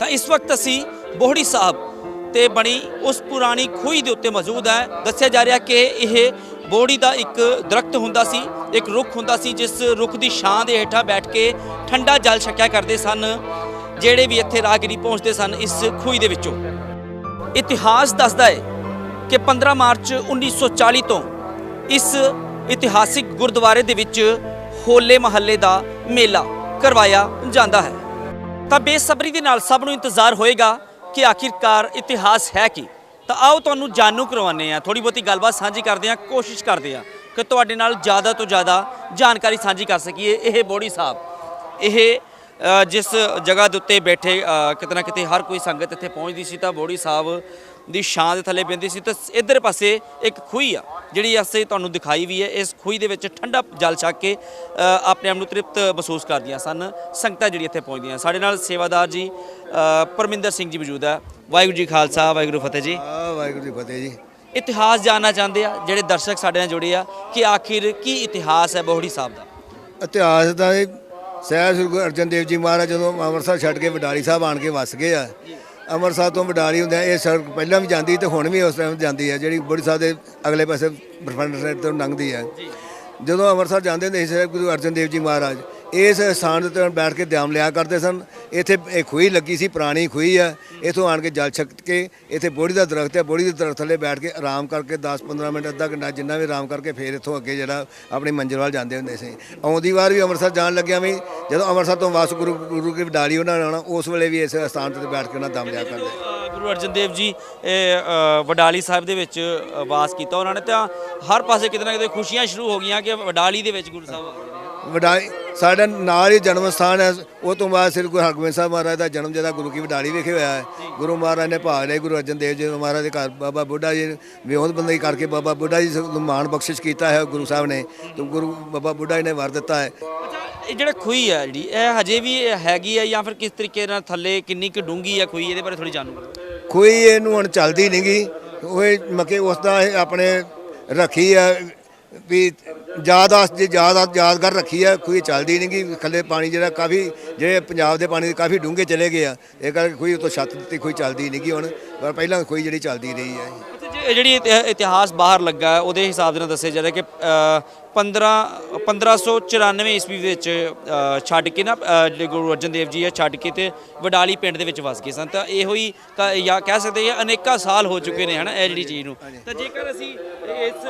ਤਾਂ ਇਸ ਵਕਤ ਅਸੀਂ ਬੋਹੜੀ ਸਾਹਿਬ ਤੇ ਬਣੀ ਉਸ ਪੁਰਾਣੀ ਖੂਹੀ ਦੇ ਉੱਤੇ ਮੌਜੂਦ ਹੈ। ਦੱਸਿਆ ਜਾ ਰਿਹਾ ਕਿ ਇਹ ਬੋਹੜੀ ਦਾ ਇੱਕ ਦਰਖਤ ਹੁੰਦਾ ਸੀ, ਇੱਕ ਰੁੱਖ ਹੁੰਦਾ ਸੀ, ਜਿਸ ਰੁੱਖ ਦੀ ਛਾਂ ਦੇ ਹੇਠਾਂ ਬੈਠ ਕੇ ਠੰਡਾ ਜਲ ਛਕਿਆ ਕਰਦੇ ਸਨ, ਜਿਹੜੇ ਵੀ ਇੱਥੇ ਰਾਹਗੀਰੀ ਪਹੁੰਚਦੇ ਸਨ ਇਸ ਖੂਹੀ ਦੇ ਵਿੱਚੋਂ। ਇਤਿਹਾਸ ਦੱਸਦਾ ਹੈ ਕਿ 15 ਮਾਰਚ 1940 ਤੋਂ ਇਸ ਇਤਿਹਾਸਿਕ ਗੁਰਦੁਆਰੇ ਦੇ ਵਿੱਚ ਹੋਲੇ ਮਹੱਲੇ ਦਾ ਮੇਲਾ ਕਰਵਾਇਆ ਜਾਂਦਾ ਹੈ। ਤਾਂ ਬੇਸਬਰੀ ਦੇ ਨਾਲ ਸਭ ਨੂੰ ਇੰਤਜ਼ਾਰ ਹੋਏਗਾ ਕਿ ਆਖਿਰਕਾਰ ਇਤਿਹਾਸ ਹੈ ਕੀ। ਤਾਂ ਆਓ ਤੁਹਾਨੂੰ ਜਾਣੂ ਕਰਵਾਉਂਦੇ ਆ ਥੋੜੀ ਬਹੁਤੀ ਗੱਲਬਾਤ ਸਾਂਝੀ ਕਰਦੇ ਆ ਕੋਸ਼ਿਸ਼ ਕਰਦੇ ਆ ਕਿ ਤੁਹਾਡੇ ਨਾਲ ਜ਼ਿਆਦਾ ਤੋਂ ਜ਼ਿਆਦਾ ਜਾਣਕਾਰੀ ਸਾਂਝੀ ਕਰ ਸਕੀਏ। ਇਹ ਬੋੜੀ ਸਾਹਿਬ ਇਹ ਅ, ਜਿਸ ਜਗ੍ਹਾ ਦੇ ਉੱਤੇ ਬੈਠੇ ਅ, ਕਿਤੇ ਨਾ ਕਿਤੇ ਹਰ ਕੋਈ ਸੰਗਤ ਇੱਥੇ ਪਹੁੰਚਦੀ ਸੀ ਤਾਂ ਬੋੜੀ ਸਾਹਿਬ ਦੀ ਛਾਂ ਦੇ ਥੱਲੇ ਬੈੰਦੀ ਸੀ ਤਾਂ ਇਧਰ ਪਾਸੇ ਇੱਕ ਖੂਹੀ ਆ ਜਿਹੜੀ ਅਸੀਂ ਤੁਹਾਨੂੰ ਦਿਖਾਈ ਵੀ ਹੈ। ਇਸ ਖੂਹੀ ਦੇ ਵਿੱਚ ਠੰਡਾ ਜਲ ਛਕ ਕੇ ਆਪਣੇ ਆਪ ਨੂੰ ਤ੍ਰਿਪਤ ਮਹਿਸੂਸ ਕਰਦੀਆਂ ਸਨ। ਸੰਗਤਾਂ ਜਿਹੜੀ ਇੱਥੇ ਪਹੁੰਚਦੀਆਂ। ਸਾਡੇ ਨਾਲ ਸੇਵਾਦਾਰ ਜੀ ਪਰਮਿੰਦਰ ਸਿੰਘ ਜੀ ਮੌਜੂਦ ਹੈ ਵਾਹਿਗੁਰੂ ਜੀ ਖਾਲਸਾ ਵਾਹਿਗੁਰੂ ਫਤਿਹ ਜੀ। ਆ ਵਾਹਿਗੁਰੂ ਜੀ ਫਤਿਹ ਜੀ। ਇਤਿਹਾਸ ਜਾਨਣਾ ਚਾਹੁੰਦੇ ਆ ਜਿਹੜੇ ਦਰਸ਼ਕ ਸਾਡੇ ਨਾਲ ਜੁੜੇ ਆ ਕਿ ਆਖਿਰ ਕੀ ਇਤਿਹਾਸ ਹੈ ਬੋਹੜੀ ਸਾਹਿਬ ਦਾ? ਇਤਿਹਾਸ ਦਾ ਇਹ ਸਹਿਬ ਸ੍ਰੀ ਗੁਰੂ ਅਰਜਨ ਦੇਵ ਜੀ ਮਹਾਰਾਜ ਜਦੋਂ ਅੰਮ੍ਰਿਤਸਰ ਛੱਡ ਕੇ ਵਡਾਲੀ ਸਾਹਿਬ ਆਣ ਕੇ ਵਸ ਗਏ ਆ ਅੰਮ੍ਰਿਤਸਰ ਤੋਂ ਵਡਾਲੀ ਹੁੰਦਿਆਂ ਇਹ ਸੜਕ ਪਹਿਲਾਂ ਵੀ ਜਾਂਦੀ ਤੇ ਹੁਣ ਵੀ ਉਸ ਟਾਈਮ ਜਾਂਦੀ ਹੈ ਜਿਹੜੀ ਬੁੜੀ ਸਾਹਿਬ ਦੇ ਅਗਲੇ ਪਾਸੇ ਬਰਫੰਡ ਸਾਈਡ ਤੋਂ ਲੰਘਦੀ ਹੈ ਜਦੋਂ ਅੰਮ੍ਰਿਤਸਰ ਜਾਂਦੇ ਹੁੰਦੇ ਸੀ ਸਹਿਬ ਗੁਰੂ ਅਰਜਨ ਦੇਵ ਜੀ ਮਹਾਰਾਜ ਇਸ ਸਥਾਨ ਦੇ ਉੱਤੇ ਬੈਠ ਕੇ ਧਿਆਨ ਲਿਆ ਕਰਦੇ ਸਨ। ਇੱਥੇ ਇਹ ਖੂਹੀ ਲੱਗੀ ਸੀ ਪੁਰਾਣੀ ਖੂਹੀ ਆ। ਇਥੋਂ ਆਣ ਕੇ ਜਲ ਛਕ ਕੇ ਇੱਥੇ ਬੋੜੀ ਦਾ ਦਰਖਤ ਹੈ ਬੋੜੀ ਦੇ ਦਰਖਤ ਥੱਲੇ ਬੈਠ ਕੇ ਆਰਾਮ ਕਰਕੇ 10-15 ਮਿੰਟ ਅੱਧਾ ਘੰਟਾ ਜਿੰਨਾ ਵੀ ਆਰਾਮ ਕਰਕੇ ਫੇਰ ਇੱਥੋਂ ਅੱਗੇ ਜਿਹੜਾ ਆਪਣੀ ਮੰਜ਼ਿਲ ਵੱਲ ਜਾਂਦੇ ਹੁੰਦੇ ਸੀ। ਆਉਂਦੀ ਵਾਰ ਵੀ ਅੰਮ੍ਰਿਤਸਰ ਜਾਣ ਲੱਗਿਆ ਵੀ ਜਦੋਂ ਅੰਮ੍ਰਿਤਸਰ ਤੋਂ ਵਾਸ ਗੁਰੂ ਗੁਰੂ ਕੀ ਵਡਾਲੀ ਉਹਨਾਂ ਨੇ ਆਉਣਾ ਉਸ ਵੇਲੇ ਵੀ ਇਸ ਸਥਾਨ ਤੇ ਬੈਠ ਕੇ ਉਹਨਾਂ ਦਮ ਲਿਆ ਕਰਦੇ। ਗੁਰੂ ਅਰਜਨ ਦੇਵ ਜੀ ਇਹ, ਵਡਾਲੀ ਸਾਹਿਬ ਦੇ ਵਿੱਚ ਵਾਸ ਕੀਤਾ ਉਹਨਾਂ ਨੇ। ਤਾਂ ਹਰ ਪਾਸੇ ਕਿਤੇ ਨਾ ਕਿਤੇ ਖੁਸ਼ੀਆਂ ਸ਼ੁਰੂ ਹੋ ਗਈਆਂ ਕਿ ਵਡਾਲੀ ਦੇ ਵਿੱਚ ਗੁਰੂ ਸਾਹਿਬ ਵਡਾਲੀ ਸਾਡਾ ਨਾਲ ਹੀ ਜਨਮ ਸਥਾਨ ਹੈ। ਉਹ ਤੋਂ ਬਾਅਦ ਸ੍ਰੀ ਗੁਰੂ ਹਰਗੋਬਿੰਦ ਸਾਹਿਬ ਮਹਾਰਾਜ ਦਾ ਜਨਮ ਜਿਹੜਾ ਗੁਰੂ ਕੀ ਵਡਾਲੀ ਵਿਖੇ ਹੋਇਆ ਹੈ। ਗੁਰੂ ਮਹਾਰਾਜ ਨੇ ਭਾਗ ਲਿਆ ਗੁਰੂ ਅਰਜਨ ਦੇਵ ਜੀ ਮਹਾਰਾਜ ਦੇ ਘਰ ਬਾਬਾ ਬੁੱਢਾ ਜੀ ਵਿਉਂਤ ਬੰਦਗੀ ਕਰਕੇ ਬਾਬਾ ਬੁੱਢਾ ਜੀ ਨੂੰ ਮਾਣ ਬਖਸ਼ਿਸ਼ ਕੀਤਾ ਹੈ ਗੁਰੂ ਸਾਹਿਬ ਨੇ। ਤੇ ਗੁਰੂ ਬਾਬਾ ਬੁੱਢਾ ਜੀ ਨੇ ਵਰ ਦਿੱਤਾ ਹੈ। ਇਹ ਜਿਹੜਾ ਖੂਹੀ ਹੈ ਜਿਹੜੀ ਇਹ ਹਜੇ ਵੀ ਹੈਗੀ ਹੈ ਜਾਂ ਫਿਰ ਕਿਸ ਤਰੀਕੇ ਨਾਲ ਥੱਲੇ ਕਿੰਨੀ ਕੁ ਡੂੰਗੀ ਹੈ ਖੂਹੀ ਇਹਦੇ ਬਾਰੇ ਥੋੜੀ ਜਾਣੂ। ਕੋਈ ਇਹਨੂੰ ਹੁਣ ਚੱਲਦੀ ਨਹੀਂਗੀ ਉਹ ਮਕੇ ਉਸ ਦਾ ਆਪਣੇ ਰੱਖੀ ਆ ਵੀ ਯਾਦ ਆਸ ਜੇ ਯਾਦ ਯਾਦਗਾਰ ਰੱਖੀ ਹੈ ਕੋਈ ਚੱਲਦੀ ਨਹੀਂ ਨਹੀਂਗੀ ਥੱਲੇ ਪਾਣੀ ਜਿਹੜਾ ਕਾਫੀ ਜਿਹੜੇ ਪੰਜਾਬ ਦੇ ਪਾਣੀ ਦੇ ਕਾਫੀ ਡੂੰਘੇ ਚਲੇ ਗਏ ਆ ਇਹ ਕਰਕੇ ਕੋਈ ਉਤੋਂ ਛੱਤ ਦਿੱਤੀ ਕੋਈ ਚੱਲਦੀ ਨਹੀਂਗੀ ਹੁਣ ਪਰ ਪਹਿਲਾਂ ਕੋਈ ਜਿਹੜੀ ਚੱਲਦੀ ਰਹੀ ਹੈ ਇਹ ਜਿਹੜੀ ਇਤਿਹਾ- ਇਤਿਹਾਸ ਬਾਹਰ ਲੱਗਾ ਹੈ, ਉਹਦੇ ਹਿਸਾਬ ਦੇ ਨਾਲ ਦੱਸਿਆ ਜਾ ਰਿਹਾ ਕਿ ਅ, 15 1594 ਈਸਵੀ ਵਿੱਚ ਛੱਡ ਕੇ ਨਾ ਗੁਰੂ ਅਰਜਨ ਦੇਵ ਜੀ ਆ ਛੱਡ ਕੇ ਤੇ ਵਡਾਲੀ ਪਿੰਡ ਦੇ ਵਿੱਚ ਵਸ ਗਏ ਸਨ। ਤਾਂ ਇਹੋ ਹੀ ਜਾਂ ਕਹਿ ਸਕਦੇ ਹਾਂ ਅਨੇਕਾਂ ਸਾਲ ਹੋ ਚੁੱਕੇ ਨੇ ਹਨਾ ਇਹ ਜਿਹੜੀ ਚੀਜ਼ ਨੂੰ। ਤਾਂ ਜੇਕਰ ਅਸੀਂ ਇਸ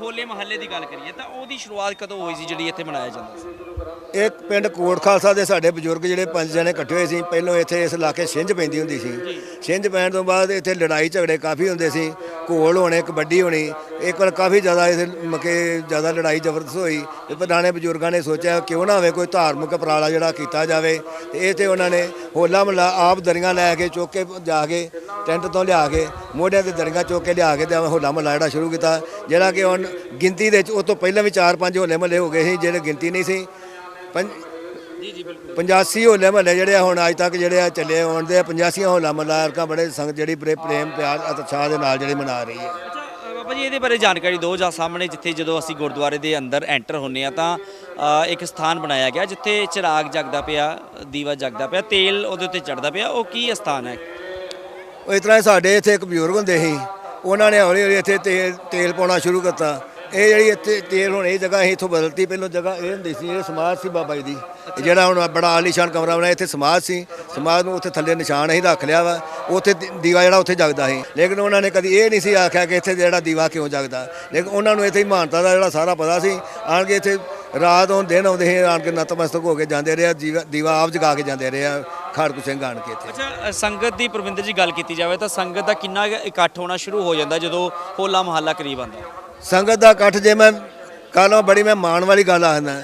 ਹੋਲੇ ਮਹੱਲੇ ਦੀ ਗੱਲ ਕਰੀਏ ਤਾਂ ਉਹਦੀ ਸ਼ੁਰੂਆਤ ਕਦੋਂ ਹੋਈ ਸੀ ਜਿਹੜੀ ਇੱਥੇ ਮਨਾਇਆ ਜਾਂਦਾ ਸੀ? ਇੱਕ ਪਿੰਡ ਕੋਟ ਖਾਲਸਾ ਦੇ ਸਾਡੇ ਬਜ਼ੁਰਗ ਜਿਹੜੇ ਪੰਜ ਜਣੇ ਇਕੱਠੇ ਹੋਏ ਸੀ ਪਹਿਲਾਂ ਇੱਥੇ ਇਸ ਇਲਾਕੇ ਛਿੰਝ ਪੈਂਦੀ ਹੁੰਦੀ ਸੀ। ਛਿੰਝ ਪੈਣ ਤੋਂ ਬਾਅਦ ਇੱਥੇ ਲੜਾਈ ਝਗੜੇ ਕਾਫੀ ਹੁੰਦੇ ਸੀ ਘੋਲ ਹੋਣੇ ਕਬੱਡੀ ਹੋਣੀ ਇੱਕ ਵਾਰ ਕਾਫੀ ਜ਼ਿਆਦਾ ਇੱਥੇ ਮਕੇ ਜ਼ਿਆਦਾ ਲੜਾਈ ਜ਼ਬਰਦਸਤ ਹੋਈ ਤੇ ਪੁਰਾਣੇ ਬਜ਼ੁਰਗਾਂ ਨੇ ਸੋਚਿਆ ਕਿਉਂ ਨਾ ਹੋਵੇ ਕੋਈ ਧਾਰਮਿਕ ਉਪਰਾਲਾ ਜਿਹੜਾ ਕੀਤਾ ਜਾਵੇ ਤੇ ਇਹ ਤੇ ਉਹਨਾਂ ਨੇ ਹੋਲਾ ਮਹੱਲਾ ਆਪ ਦਰੀਆਂ ਲੈ ਕੇ ਚੁੱਕ ਕੇ ਜਾ ਕੇ ਟੈਂਟ ਤੋਂ ਲਿਆ ਕੇ ਮੋਢਿਆਂ ਤੇ ਦਰੀਆਂ ਚੁੱਕ ਕੇ ਲਿਆ ਕੇ ਤੇ ਹੋਲਾ ਮਹੱਲਾ ਜਿਹੜਾ ਸ਼ੁਰੂ ਕੀਤਾ। ਜਿਹੜਾ ਕਿ ਹੁਣ ਗਿਣਤੀ ਦੇ ਵਿੱਚ ਉਹ ਤੋਂ ਪਹਿਲਾਂ ਵੀ 4-5 ਹੋਲੇ ਮਹੱਲੇ ਹੋ ਗਏ ਸੀ ਜਿਹੜੇ ਗਿਣਤੀ ਨਹੀਂ ਸੀ। ਜੀ ਜੀ ਬਿਲਕੁਲ। 85 ਹੋਲੇ ਮਹੱਲੇ ਜਿਹੜੇ ਹੁਣ ਅੱਜ ਤੱਕ ਜਿਹੜੇ ਆ ਚੱਲੇ ਆਉਂਦੇ ਆ 85 ਹੋਲਾ ਮਹੱਲਾ ਅਰਕਾ ਬੜੇ ਸੰਗਤ ਜਿਹੜੀ ਪ੍ਰੇਮ ਪਿਆਰ ਅਤੇ ਉਤਸ਼ਾਹ ਦੇ ਨਾਲ ਜਿਹੜੀ ਮਨਾ ਰਹੀ ਹੈ। ਬਾਬਾ ਜੀ ਇਹਦੇ ਬਾਰੇ ਜਾਣਕਾਰੀ ਦਿਓ ਜਾਂ ਸਾਹਮਣੇ ਜਿੱਥੇ ਜਦੋਂ ਅਸੀਂ ਗੁਰਦੁਆਰੇ ਦੇ ਅੰਦਰ ਐਂਟਰ ਹੁੰਨੇ ਆ ਤਾਂ ਅ, ਇੱਕ ਸਥਾਨ ਬਣਾਇਆ ਗਿਆ ਜਿੱਥੇ ਚਿਰਾਗ ਜਗਦਾ ਪਿਆ ਦੀਵਾ ਜਗਦਾ ਪਿਆ ਤੇਲ ਉਹਦੇ ਉੱਤੇ ਚੜਦਾ ਪਿਆ ਉਹ ਕੀ ਸਥਾਨ ਹੈ? ਉਹ ਇਸ ਤਰ੍ਹਾਂ ਸਾਡੇ ਇੱਥੇ ਇੱਕ ਬਜ਼ੁਰਗ ਹੁੰਦੇ ਸੀ ਉਹਨਾਂ ਨੇ ਹੌਲੀ ਹੌਲੀ ਇੱਥੇ ਤੇਲ ਤੇਲ ਪਾਉਣਾ ਸ਼ੁਰੂ ਕਰਤਾ ਇਹ ਜਿਹੜੀ ਇੱਥੇ ਤੇਲ ਹੁਣ ਇਹ ਜਗ੍ਹਾ ਅਸੀਂ ਇੱਥੋਂ ਬਦਲਤੀ ਪਹਿਲਾਂ ਜਗ੍ਹਾ ਇਹ ਹੁੰਦੀ ਸੀ ਇਹ ਸਮਾਜ ਸੀ ਬਾਬਾ ਜੀ ਦੀ। ਇਹ ਜਿਹੜਾ ਹੁਣ ਬੜਾ ਆਲੀਸ਼ਾਨ ਕਮਰਾ ਬਣਾਇਆ ਇੱਥੇ ਸਮਾਜ ਸੀ। ਸਮਾਜ ਨੂੰ ਉੱਥੇ ਥੱਲੇ ਨਿਸ਼ਾਨ ਅਸੀਂ ਰੱਖ ਲਿਆ ਵਾ ਉੱਥੇ ਦੀ- ਦੀਵਾ ਜਿਹੜਾ ਉੱਥੇ ਜਗਦਾ ਸੀ। ਲੇਕਿਨ ਉਹਨਾਂ ਨੇ ਕਦੀ ਇਹ ਨਹੀਂ ਸੀ ਆਖਿਆ ਕਿ ਇੱਥੇ ਜਿਹੜਾ ਦੀਵਾ ਕਿਉਂ ਜਗਦਾ। ਲੇਕਿਨ ਉਹਨਾਂ ਨੂੰ ਇੱਥੇ ਹੀ ਮਹਾਨਤਾ ਦਾ ਜਿਹੜਾ ਸਾਰਾ ਪਤਾ ਸੀ। ਆਣ ਕੇ ਇੱਥੇ ਰਾਤ ਨੂੰ ਦਿਨ ਆਉਂਦੇ ਸੀ ਆਣ ਕੇ ਨਤਮਸਤਕ ਹੋ ਕੇ ਜਾਂਦੇ ਰਹੇ ਆ, ਦੀਵਾ- ਦੀਵਾ ਆਪ ਜਗਾ ਕੇ ਜਾਂਦੇ ਰਹੇ ਆ ਖਾੜਕੂ ਸਿੰਘ ਆਣ ਕੇ ਇੱਥੇ। ਅੱਛਾ ਸੰਗਤ ਦੀ ਪ੍ਰਬੰਧ ਜੀ ਗੱਲ ਕੀਤੀ ਜਾਵੇ ਤਾਂ ਸੰਗਤ ਦਾ ਕਿੰਨਾ ਕੁ ਇਕੱਠ ਹੋਣਾ ਸ਼ੁਰੂ ਹੋ ਜਾਂਦਾ ਜਦੋਂ ਹੋਲਾ ਮਹੱਲਾ ਕਰੀਬ ਆਉਂਦਾ? ਸੰਗਤ ਦਾ ਇਕੱਠ ਜੇ ਮੈਂ ਕਾਲਾਂ ਬੜੀ ਮੈਂ ਮਾਣ ਵਾਲੀ ਗੱਲ ਆਖਦਾ।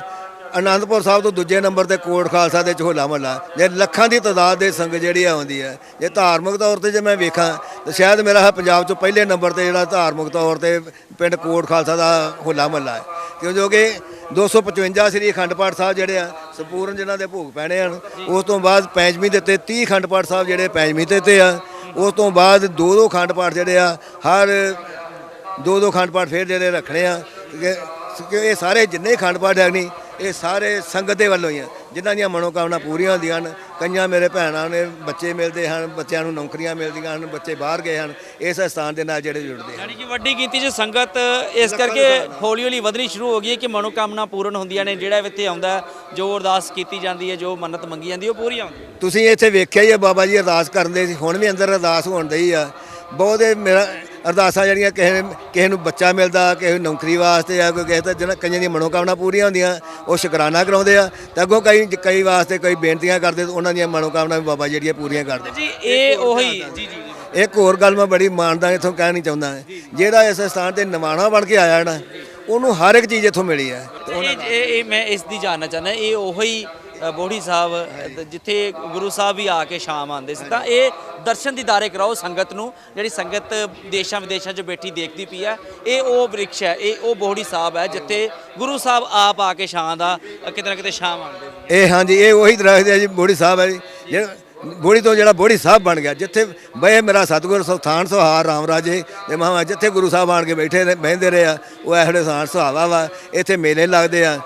ਅਨੰਦਪੁਰ ਸਾਹਿਬ ਤੋਂ ਦੂਜੇ ਨੰਬਰ ਤੇ ਕੋਟ ਖਾਲਸਾ ਦੇ ਝੋਲਾ ਮਹੱਲਾ। ਜੇ ਲੱਖਾਂ ਦੀ ਤਾਦਾਦ ਦੇ ਸੰਗਤ ਜਿਹੜੀ ਆਉਂਦੀ ਹੈ ਜੇ ਧਾਰਮਿਕ ਤੌਰ ਤੇ ਜੇ ਮੈਂ ਵੇਖਾਂ, ਤਾਂ ਸ਼ਾਇਦ ਮੇਰਾ ਹੈ ਪੰਜਾਬ 'ਚੋਂ ਪਹਿਲੇ ਨੰਬਰ ਤੇ ਜਿਹੜਾ ਧਾਰਮਿਕ ਤੌਰ ਤੇ ਪਿੰਡ ਕੋਟ ਖਾਲਸਾ ਦਾ ਹੋਲਾ ਮਹੱਲਾ ਹੈ। ਕਿਉਂ ਜੋ ਕਿ 255 ਸ੍ਰੀ ਅਖੰਡ ਪਾਠ ਸਾਹਿਬ ਜਿਹੜੇ ਆ, ਸੰਪੂਰਨ ਜਿਨ੍ਹਾਂ ਦੇ ਭੋਗ ਪੈਣੇ ਹਨ, ਉਸ ਤੋਂ ਬਾਅਦ ਪੰਜਵੀਂ ਦੇ ਉੱਤੇ 30 ਅਖੰਡ ਪਾਠ ਸਾਹਿਬ ਜਿਹੜੇ ਪੰਜਵੀਂ ਤੇ ਤੇ ਆ, ਉਸ ਤੋਂ ਬਾਅਦ ਦੋ ਦੋ ਅਖੰਡ ਪਾਠ ਜਿਹੜੇ ਆ, ਹਰ ਦੋ ਦੋ ਖੰਡ ਪਾਠ ਫੇਰ ਜਿਹੜੇ ਰੱਖਣੇ ਆ। ਕਿ ਇਹ ਸਾਰੇ ਜਿੰਨੇ ਖੰਡ ਪਾਠ ਹੈ ਨਹੀਂ ਇਹ ਸਾਰੇ ਸੰਗਤ ਦੇ ਵੱਲੋਂ ਹੀ ਆ। ਜਿਨ੍ਹਾਂ ਦੀਆਂ ਮਨੋਕਾਮਨਾ ਪੂਰੀਆਂ ਹੁੰਦੀਆਂ ਹਨ ਕਈਆਂ ਮੇਰੇ ਭੈਣਾਂ ਨੇ ਬੱਚੇ ਮਿਲਦੇ ਹਨ ਬੱਚਿਆਂ ਨੂੰ ਨੌਕਰੀਆਂ ਮਿਲਦੀਆਂ ਹਨ ਬੱਚੇ ਬਾਹਰ ਗਏ ਹਨ ਇਸ ਸਥਾਨ ਦੇ ਨਾਲ ਜਿਹੜੇ ਜੁੜਦੇ ਹਨ। ਯਾਨੀ ਕਿ ਵੱਡੀ ਗਿਣਤੀ 'ਚ ਸੰਗਤ ਇਸ ਕਰਕੇ ਹੌਲੀ ਹੌਲੀ ਵਧਣੀ ਸ਼ੁਰੂ ਹੋ ਗਈ ਹੈ ਕਿ ਮਨੋਕਾਮਨਾ ਪੂਰਨ ਹੁੰਦੀਆਂ ਨੇ। ਜਿਹੜਾ ਇੱਥੇ ਆਉਂਦਾ ਜੋ ਅਰਦਾਸ ਕੀਤੀ ਜਾਂਦੀ ਹੈ ਜੋ ਮੰਨਤ ਮੰਗੀ ਜਾਂਦੀ ਹੈ ਉਹ ਪੂਰੀ ਆਉਂਦੀ ਤੁਸੀਂ ਇੱਥੇ ਵੇਖਿਆ ਹੀ ਹੈ ਬਾਬਾ ਜੀ ਅਰਦਾਸ ਕਰਦੇ ਸੀ। ਹੁਣ ਵੀ ਅੰਦਰ ਅਰਦਾਸ ਹੋਣ ਡਈ ਆ। ਬਹੁਤ ਮੇਰਾ ਅਰਦਾਸਾਂ ਜਿਹੜੀਆਂ ਕਿਸੇ ਕਿਸੇ ਨੂੰ ਬੱਚਾ ਮਿਲਦਾ ਕਿਸੇ ਨੂੰ ਨੌਕਰੀ ਵਾਸਤੇ ਆ ਕੋਈ ਕਿਸੇ ਤਾਂ ਜਿਹਨਾਂ ਕਈਆਂ ਦੀਆਂ ਮਨੋਕਾਮਨਾ ਪੂਰੀਆਂ ਹੁੰਦੀਆਂ ਉਹ ਸ਼ੁਕਰਾਨਾ ਕਰਾਉਂਦੇ ਆ। ਤੇ ਅੱਗੋਂ ਕਈ ਕਈ ਵਾਸਤੇ ਕਈ ਬੇਨਤੀਆਂ ਕਰਦੇ ਉਹਨਾਂ ਦੀਆਂ ਮਨੋਕਾਮਨਾ ਵੀ ਬਾਬਾ ਜਿਹੜੀਆਂ ਪੂਰੀਆਂ ਕਰਦੇ। ਜੀ ਇਹ ਉਹੀ ਜੀ ਜੀ ਜੀ। ਇੱਕ ਹੋਰ ਗੱਲ ਮੈਂ ਬੜੀ ਮਾਣਦਾ ਇੱਥੋਂ ਕਹਿ ਨਹੀਂ ਚਾਹੁੰਦਾ। ਜਿਹੜਾ ਇਸ ਸਥਾਨ ਤੇ ਨਿਮਾਣਾ ਬਣ ਕੇ ਆਇਆ ਨਾ ਉਹਨੂੰ ਹਰ ਇੱਕ ਚੀਜ਼ ਇੱਥੋਂ ਮਿਲੀ ਹੈ। ਇਹ ਮੈਂ ਇਸ ਦੀ ਜਾਣਨਾ ਚਾਹੁੰਦਾ ਇਹ ਉਹੀ ਬੋੜੀ ਸਾਹਿਬ ਜਿੱਥੇ ਗੁਰੂ ਸਾਹਿਬ ਵੀ ਆ ਕੇ ਸ਼ਾਮ ਆਉਂਦੇ ਸੀ, ਤਾਂ ਇਹ ਦਰਸ਼ਨ ਦੀਦਾਰੇ ਕਰਾਓ ਸੰਗਤ ਨੂੰ, ਜਿਹੜੀ ਸੰਗਤ ਦੇਸ਼ਾਂ ਵਿਦੇਸ਼ਾਂ 'ਚ ਬੈਠੀ ਦੇਖਦੀ ਪਈ ਹੈ, ਇਹ ਉਹ ਬ੍ਰਿਕਸ਼ ਹੈ, ਇਹ ਉਹ ਬੋੜੀ ਸਾਹਿਬ ਹੈ, ਜਿੱਥੇ ਗੁਰੂ ਸਾਹਿਬ ਆਪ ਆ ਕੇ ਸ਼ਾਮ ਦਾ ਕਿਤੇ ਨਾ ਕਿਤੇ ਸ਼ਾਮ ਆਉਂਦੇ ਇਹ ਹਾਂਜੀ, ਇਹ ਉਹੀ ਦਰਖਤ ਹੈ ਜੀ ਬੋੜੀ ਸਾਹਿਬ ਹੈ ਜੀ, ਜਿਹੜਾ ਬੋੜੀ ਤੋਂ ਜਿਹੜਾ ਬੋੜੀ ਸਾਹਿਬ ਬਣ ਗਿਆ, ਜਿੱਥੇ ਬਏ ਮੇਰਾ ਸਤਿਗੁਰ ਸਥਾਨ ਸੁਹਾਰ ਰਾਮ ਰਾਜੇ, ਤੇ ਮਹਾਂ ਜਿੱਥੇ ਗੁਰੂ ਸਾਹਿਬ ਆਣ ਕੇ ਬੈਠੇ ਨੇ ਬਹਿੰਦੇ ਰਹੇ ਆ, ਉਹ ਇਹੋ ਜਿਹੇ ਸਥਾਨ ਸੁਹਾਵਾ ਵਾ, ਇੱਥੇ ਮੇਲੇ ਲੱਗਦੇ ਆ।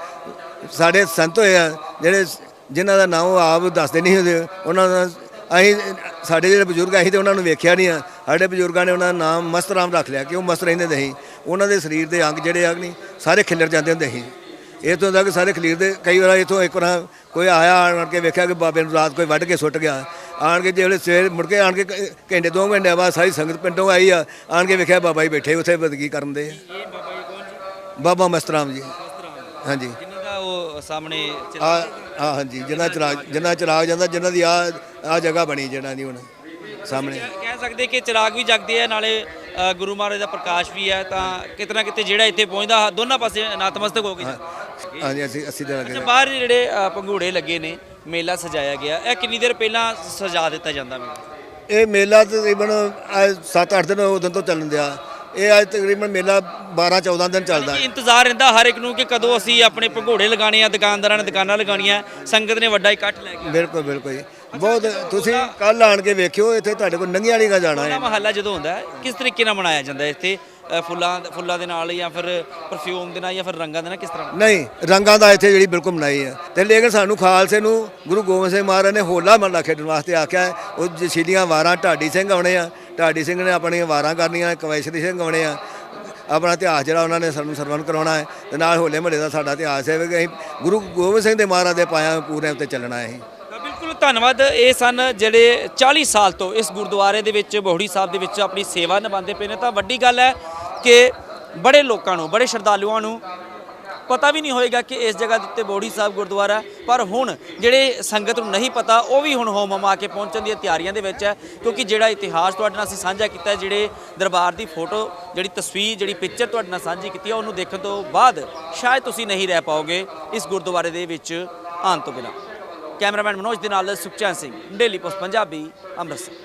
ਸਾਡੇ ਸੰਤ ਹੋਏ ਆ, ਜਿਹੜੇ ਜਿਨ੍ਹਾਂ ਦਾ ਨਾਮ ਆਪ ਦੱਸਦੇ ਨਹੀਂ ਹੁੰਦੇ। ਉਹਨਾਂ ਦਾ ਅਸੀਂ, ਸਾਡੇ ਜਿਹੜੇ ਬਜ਼ੁਰਗ ਅਸੀਂ ਤੇ ਉਹਨਾਂ ਨੂੰ ਵੇਖਿਆ ਨਹੀਂ ਆ। ਸਾਡੇ ਬਜ਼ੁਰਗਾਂ ਨੇ ਉਹਨਾਂ ਦਾ ਨਾਮ ਮਸਤ ਰਾਮ ਰੱਖ ਲਿਆ ਕਿ ਉਹ ਮਸਤ ਰਹਿੰਦੇ ਹੁੰਦੇ ਸੀ ਉਹਨਾਂ ਦੇ ਸਰੀਰ ਦੇ ਅੰਗ ਜਿਹੜੇ ਆ, ਨਹੀਂ, ਸਾਰੇ ਖਿੱਲਰ ਜਾਂਦੇ ਹੁੰਦੇ ਸੀ। ਇਤੋਂ ਤੱਕ ਸਾਰੇ ਖਲੀਰ ਦੇ, ਕਈ ਵਾਰ ਇਥੋਂ ਇੱਕ ਵਾਰ ਕੋਈ ਆਇਆ, ਆਣ ਕੇ ਵੇਖਿਆ ਕਿ ਬਾਬੇ ਨੂੰ ਰਾਤ ਕੋਈ ਵੱਢ ਕੇ ਸੁੱਟ ਗਿਆ। ਆਣ ਕੇ ਜਿਹੜੇ ਸਵੇਰ ਮੁੜ ਕੇ ਆਣ ਕੇ ਘੰਟੇ, ਦੋ ਘੰਟੇ ਬਾਅਦ ਸਾਰੀ ਸੰਗਤ ਪਿੰਡੋਂ ਆਈ ਆ, ਆਣ ਕੇ ਵੇਖਿਆ ਬਾਬਾ ਜੀ ਬੈਠੇ, ਉੱਥੇ ਬਦਗੀ ਕਰਨ ਦੇ ਬਾਬਾ ਜੀ ਕੌਣ ਜੀ? ਮਸਤਰਾਮ ਜੀ। ਹਾਂਜੀ। ਉਹ ਸਾਹਮਣੇ ਆ ਆ ਹਾਂਜੀ ਜਿੰਨਾ ਚਰਾਗ ਜਿੰਨਾ ਚਰਾਗ ਜਾਂਦਾ ਜਿਨ੍ਹਾਂ ਦੀ ਆ ਆ ਜਗ੍ਹਾ ਬਣੀ ਜਿਹਨਾਂ ਦੀ ਹੁਣ ਸਾਹਮਣੇ। ਕਹਿ ਸਕਦੇ ਕਿ ਚਿਰਾਗ ਵੀ ਜਗਦੇ ਆ ਨਾਲੇ ਅ, ਗੁਰੂ ਮਹਾਰਾਜ ਦਾ ਪ੍ਰਕਾਸ਼ ਵੀ ਹੈ ਤਾਂ ਕਿਤੇ ਨਾ ਕਿਤੇ ਜਿਹੜਾ ਇੱਥੇ ਪਹੁੰਚਦਾ ਦੋਨਾਂ ਪਾਸੇ ਨਤਮਸਤਕ ਹੋ ਗਏ ਹਾਂਜੀ ਅਸੀਂ ਅਸੀਂ ਦੇ ਅੱਛਾ ਲੱਗੇ ਬਾਹਰ ਜਿਹੜੇ ਅ, ਪੰਘੂੜੇ ਲੱਗੇ ਨੇ ਮੇਲਾ ਸਜਾਇਆ ਗਿਆ। ਇਹ ਕਿੰਨੀ ਦੇਰ ਪਹਿਲਾਂ ਸਜਾ ਦਿੱਤਾ ਜਾਂਦਾ ਮੇਲਾ? ਇਹ ਮੇਲਾ ਤਕਰੀਬਨ 7-8 ਦਿਨ ਉਦੋਂ ਤੋਂ ਚੱਲਣ ਦਿਆ। ਇਹ ਅੱਜ ਤਕਰੀਬਨ ਮੇਲਾ 12-14 ਦਿਨ ਚੱਲਦਾ ਕਿ ਇੰਤਜ਼ਾਰ ਰਹਿੰਦਾ ਹਰ ਇੱਕ ਨੂੰ ਕਿ ਕਦੋਂ ਅਸੀਂ ਆਪਣੇ ਪੰਘੂੜੇ ਲਗਾਣੇ ਆ ਦੁਕਾਨਦਾਰਾਂ ਨੇ ਦੁਕਾਨਾਂ ਲਗਾਉਣੀਆਂ ਸੰਗਤ ਨੇ ਵੱਡਾ ਇਕੱਠ ਲੈ ਕੇ ਬਿਲਕੁਲ ਬਿਲਕੁਲ ਜੀ। ਬਹੁਤ ਤੁਸੀਂ ਕੱਲ ਆਣ ਕੇ ਵੇਖਿਓ ਇੱਥੇ ਤੁਹਾਡੇ ਕੋਲ ਨੰਗੀਆਂ ਵਾਲੀ ਦਾ ਜਾਣਾ ਹੈ। ਮਹੱਲਾ ਜਦੋਂ ਹੁੰਦਾ ਹੈ ਕਿਸ ਤਰੀਕੇ ਨਾਲ ਮਨਾਇਆ ਜਾਂਦਾ ਹੈ ਇੱਥੇ? ਫੁੱਲਾਂ ਫੁੱਲਾਂ ਦੇ ਨਾਲ ਜਾਂ ਫਿਰ ਪਰਫਿਊਮ ਦੇ ਨਾਲ ਜਾਂ ਫਿਰ ਰੰਗਾਂ ਦੇ ਨਾਲ ਕਿਸ ਤਰ੍ਹਾਂ ਨਹੀਂ ਰੰਗਾਂ ਦਾ ਇੱਥੇ ਜਿਹੜੀ ਬਿਲਕੁਲ ਮਨਾਈ ਹੈ। ਤੇ ਲੇਕਿਨ ਸਾਨੂੰ ਖਾਲਸੇ ਨੂੰ ਗੁਰੂ ਗੋਬਿੰਦ ਸਿੰਘ ਮਹਾਰਾਜ ਨੇ ਹੋਲਾ ਮਹੱਲਾ ਖੇਡਣ ਵਾਸਤੇ ਆਖਿਆ ਹੈ। ਉਹ ਜਸ਼ੀਲੀਆਂ ਵਾਰਾਂ ਢਾਡੀ ਸਿੰਘ ਆਉਣੇ ਆ ਢਾਡੀ ਸਿੰਘ ਨੇ ਆਪਣੀਆਂ ਵਾਰਾਂ ਕਰਨੀਆਂ ਕਵੈਸ਼ਰੀ ਸਿੰਘ ਗਾਉਣੇ ਆ। ਆਪਣਾ ਇਤਿਹਾਸ ਜਿਹੜਾ ਉਹਨਾਂ ਨੇ ਸਾਨੂੰ ਸਰਵਨ ਕਰਾਉਣਾ ਹੈ ਤੇ ਨਾਲ ਹੋਲੇ ਮਹੱਲੇ ਦਾ ਸਾਡਾ ਇਤਿਹਾਸ ਹੈ ਕਿ ਅਸੀਂ ਗੁਰੂ ਗੋਬਿੰਦ ਸਿੰਘ ਦੇ ਮਹਾਰਾਜ ਦੇ ਪਾਇਆ ਪੂਰੇ ਉੱਤੇ ਚੱਲਣਾ ਹੈ ਅਸੀਂ ਬਿਲਕੁਲ ਧੰਨਵਾਦ। ਇਹ ਸਨ ਜਿਹੜੇ 40 ਸਾਲ ਤੋਂ ਇਸ ਗੁਰਦੁਆਰੇ ਦੇ ਵਿੱਚ, ਬੋਹੜੀ ਸਾਹਿਬ ਦੇ ਵਿੱਚ ਆਪਣੀ ਸੇਵਾ ਨਿਭਾਉਂਦੇ ਪਏ ਨੇ। ਤਾਂ ਵੱਡੀ ਗੱਲ ਹੈ ਕਿ ਬੜੇ ਲੋਕਾਂ ਨੂੰ, ਬੜੇ ਸ਼ਰਧਾਲੂਆਂ ਨੂੰ ਪਤਾ ਵੀ ਨਹੀਂ ਹੋਏਗਾ ਕਿ ਇਸ ਜਗ੍ਹਾ ਦੇ ਉੱਤੇ ਬੋੜੀ ਸਾਹਿਬ ਗੁਰਦੁਆਰਾ ਪਰ ਹੁਣ ਜਿਹੜੇ ਸੰਗਤ ਨੂੰ ਨਹੀਂ ਪਤਾ, ਉਹ ਵੀ ਹੁਣ ਹੋਮ ਹਮਾ ਕੇ ਪਹੁੰਚਣ ਦੀਆਂ ਤਿਆਰੀਆਂ ਦੇ ਵਿੱਚ ਹੈ। ਕਿਉਂਕਿ ਜਿਹੜਾ ਇਤਿਹਾਸ ਤੁਹਾਡੇ ਨਾਲ ਅਸੀਂ ਸਾਂਝਾ ਕੀਤਾ ਜਿਹੜੇ ਦਰਬਾਰ ਦੀ ਫੋਟੋ, ਜਿਹੜੀ ਤਸਵੀਰ, ਜਿਹੜੀ ਪਿਕਚਰ ਤੁਹਾਡੇ ਨਾਲ ਸਾਂਝੀ ਕੀਤੀ ਹੈ, ਉਹਨੂੰ ਦੇਖਣ ਤੋਂ ਬਾਅਦ ਸ਼ਾਇਦ ਤੁਸੀਂ ਨਹੀਂ ਰਹਿ ਪਾਓਗੇ ਇਸ ਗੁਰਦੁਆਰੇ ਦੇ ਵਿੱਚ ਆਉਣ ਤੋਂ ਬਿਨਾਂ। ਕੈਮਰਾਮੈਨ ਮਨੋਜ ਦੇ ਨਾਲ ਸੁਖਚੈਨ ਸਿੰਘ, ਡੇਲੀ ਪੋਸਟ, ਪੰਜਾਬੀ, ਅੰਮ੍ਰਿਤਸਰ।